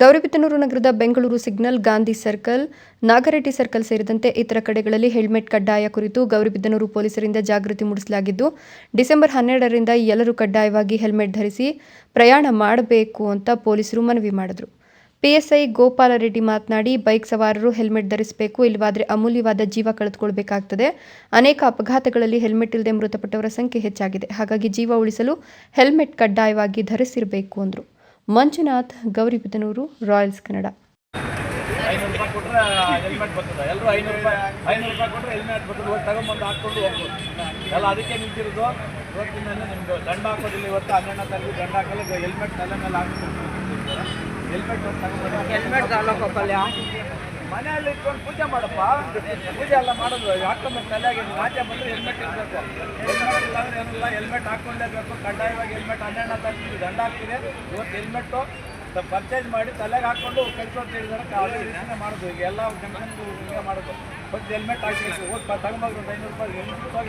ಗೌರಿಬಿದನೂರು ನಗರದ Bengaluru signal, Gandhi circle, Nagareddy circle ಸೇರಿದಂತೆ ಇತರ ಕಡೆಗಳಲ್ಲಿ ಹೆಲ್ಮೆಟ್ ಕಡ್ಡಾಯ ಕುರಿತು ಗೌರಿಬಿದನೂರು ಪೊಲೀಸರಿಂದ ಜಾಗೃತಿ ಮೂಡಿಸಲಾಗಿದ್ದು, ಡಿಸೆಂಬರ್ ಹನ್ನೆರಡರಿಂದ ಎಲ್ಲರೂ ಕಡ್ಡಾಯವಾಗಿ ಹೆಲ್ಮೆಟ್ ಧರಿಸಿ ಪ್ರಯಾಣ ಮಾಡಬೇಕು ಅಂತ ಪೊಲೀಸರು ಮನವಿ ಮಾಡಿದರು. ಪಿಎಸ್ಐ ಗೋಪಾಲ ರೆಡ್ಡಿ ಮಾತನಾಡಿ, ಬೈಕ್ ಸವಾರರು ಹೆಲ್ಮೆಟ್ ಧರಿಸಬೇಕು, ಇಲ್ಲವಾದರೆ ಅಮೂಲ್ಯವಾದ ಜೀವ ಕಳೆದುಕೊಳ್ಬೇಕಾಗ್ತದೆ. ಅನೇಕ ಅಪಘಾತಗಳಲ್ಲಿ ಹೆಲ್ಮೆಟ್ ಇಲ್ಲದೆ ಮೃತಪಟ್ಟವರ ಸಂಖ್ಯೆ ಹೆಚ್ಚಾಗಿದೆ. ಹಾಗಾಗಿ ಜೀವ ಉಳಿಸಲು ಹೆಲ್ಮೆಟ್ ಕಡ್ಡಾಯವಾಗಿ ಧರಿಸಿರಬೇಕು ಅಂದರು. ಮಂಜುನಾಥ್ ಗೌರಿಬಿದನೂರು ರಾಯಲ್ಸ್ ಕನ್ನಡ. ಎಲ್ಲ ಅದಕ್ಕೆ ಹೆಲ್ಮೆಟ್ ತಗೊಂಡು ಮನೆಯಲ್ಲಿ ಇಟ್ಕೊಂಡು ಪೂಜೆ ಮಾಡಪ್ಪ. ಪೂಜೆ ಎಲ್ಲ ಮಾಡೋದು ಹಾಕೊಂಡ್ಬೇಕು ತಲೆಗೆ ರಾಜ್ಯ ಬಂದ್ರೆ ಹೆಲ್ಮೆಟ್ ಇರಬೇಕು. ಹೆಲ್ಮೆಟ್ ಇಲ್ಲ ಅಂದ್ರೆ ಏನಿಲ್ಲ ಹೆಲ್ಮೆಟ್ ಹಾಕ್ಕೊಂಡೇಬೇಕು ಕಡ್ಡಾಯವಾಗಿ ಹೆಲ್ಮೆಟ್ ಹನ್ನೆರಡು ತಗೊಂಡು ದಂಡ ಹಾಕ್ತಿದೆ ಇವತ್ತು ಹೆಲ್ಮೆಟ್ಟು ಪರ್ಚೇಸ್ ಮಾಡಿ ತಲೆಗೆ ಹಾಕೊಂಡು ಕೆಲಸ ಅಂತ ಹೇಳಿದಾರೆ ಮಾಡೋದು. ಈಗ ಎಲ್ಲ ಜನ ಮಾಡೋದು. ಬಟ್ ಹೆಲ್ಮೆಟ್ ಹಾಕಬೇಕು ಹೋಗಿ ತಗೊಂಬಂದು ಒಂದು ಐನೂರು ರೂಪಾಯಿ. ಹೆಲ್ಮೆಟ್